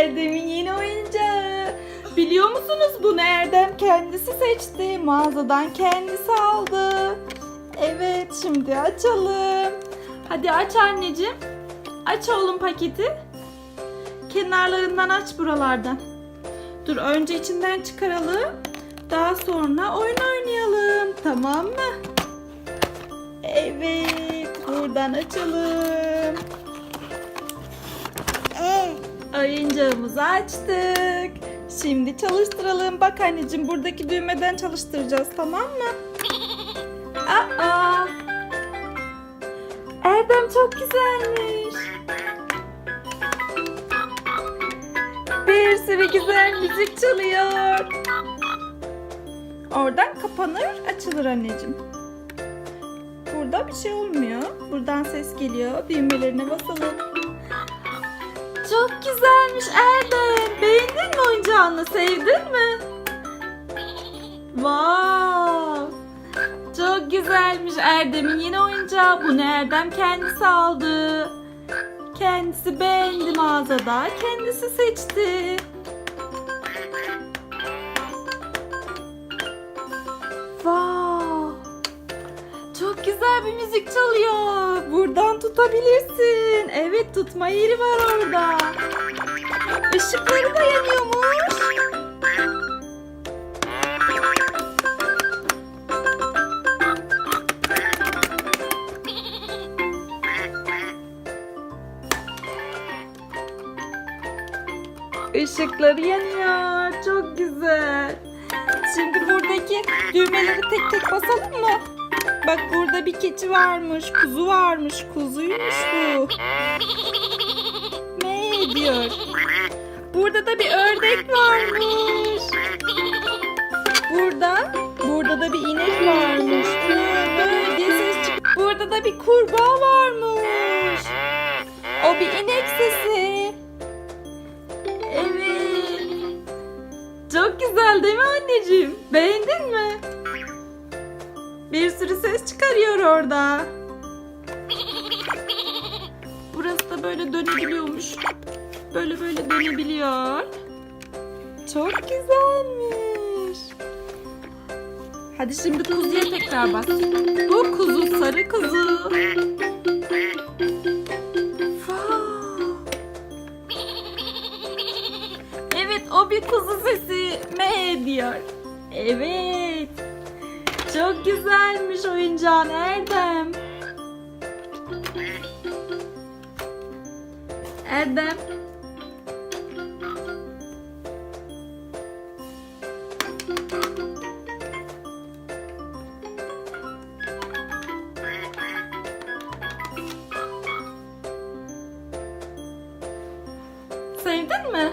Erdem'in yeni oyuncağı. Biliyor musunuz bunu Erdem kendisi seçti. Mağazadan kendisi aldı. Evet şimdi açalım. Hadi aç anneciğim. Aç oğlum paketi. Kenarlarından aç buralardan. Dur önce içinden çıkaralım. Daha sonra oyun oynayalım. Tamam mı? Evet. Buradan açalım. Oyuncağımızı açtık. Şimdi çalıştıralım. Bak anneciğim buradaki düğmeden çalıştıracağız tamam mı? Aa! Erdem çok güzelmiş. Bir sürü güzel müzik çalıyor. Oradan kapanır, açılır anneciğim. Burada bir şey olmuyor. Buradan ses geliyor. Düğmelerine basalım. Çok güzelmiş Erdem. Beğendin mi oyuncağını? Sevdin mi? Wow. Çok güzelmiş Erdem'in yeni oyuncağı. Bunu Erdem kendisi aldı. Kendisi beğendi mağazada. Kendisi seçti. Wow. Çok güzel bir müzik çalıyor. Buradan tutabilirsin. Evet tutma yeri var orada. Işıkları da yanıyormuş. Işıkları yanıyor. Çok güzel. Şimdi buradaki düğmeleri tek tek basalım mı? Bak burada bir keçi varmış, kuzu varmış, kuzuymuş bu. Ne diyor? Burada da bir ördek varmış. Burada, burada da bir inek varmış. Böyle Burada da bir kurbağa varmış. O bir inek sesi. Evet. Çok güzel değil mi anneciğim? Beğendin mi? Bir sürü ses çıkarıyor orada. Burası da böyle dönebiliyormuş. Böyle böyle dönebiliyor. Çok güzelmiş. Hadi şimdi kuzuya tekrar bas. Bu kuzu sarı kuzu. Evet o bir kuzu sesi me diyor. Evet. Çok güzelmiş oyuncağın Erdem. Erdem. Sevdin mi?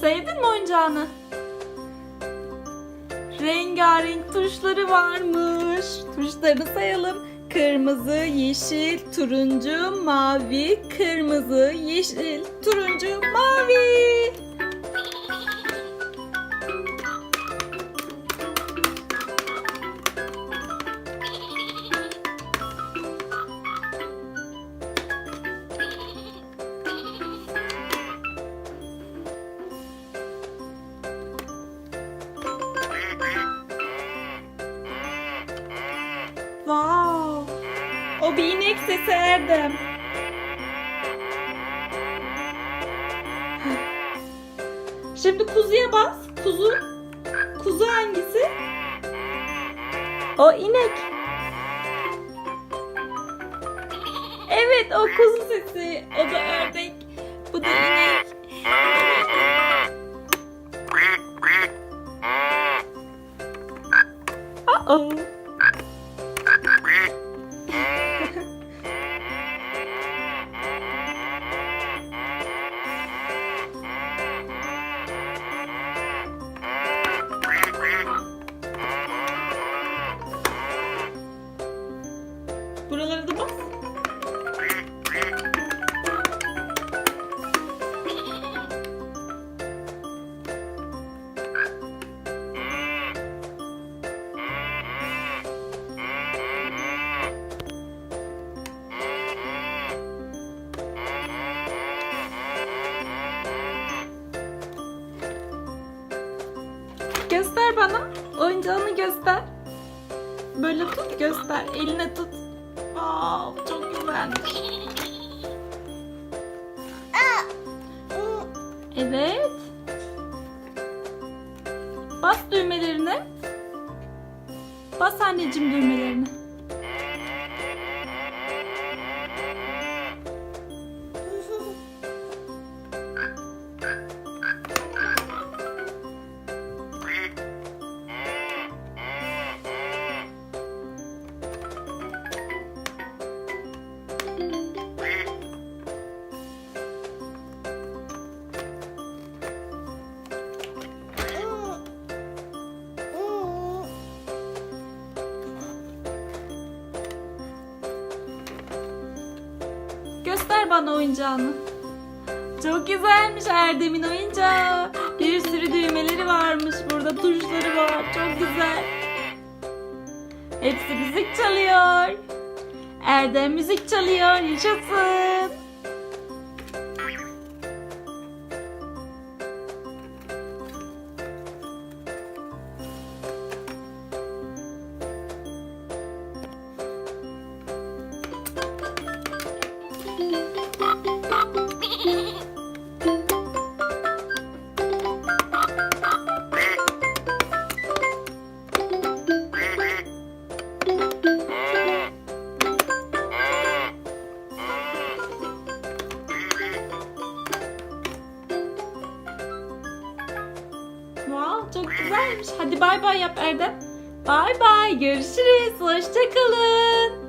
Sevdin mi oyuncağını? Rengarenk tuşları varmış. Tuşlarını sayalım. Kırmızı, yeşil, turuncu, mavi, kırmızı, yeşil, turuncu, mavi. Wow. O bir inek sesi Erdem. Şimdi kuzuya bas. Kuzu. Kuzu hangisi? O inek. Evet o kuzu sesi. O da ördek. Bu da inek. Uh-oh. Göster bana. Oyuncağını göster. Böyle tut göster. Eline tut. Wow, çok güzelmiş. Evet. Bas düğmelerine. Bas anneciğim düğmelerine. Göster bana oyuncağını. Çok güzelmiş Erdem'in oyuncağı. Bir sürü düğmeleri varmış burada. Tuşları var. Çok güzel. Hepsi müzik çalıyor. Erdem müzik çalıyor. Yaşasın. Güzelmiş. Hadi bay bay yap Erdem. Bay bay. Görüşürüz. Hoşçakalın.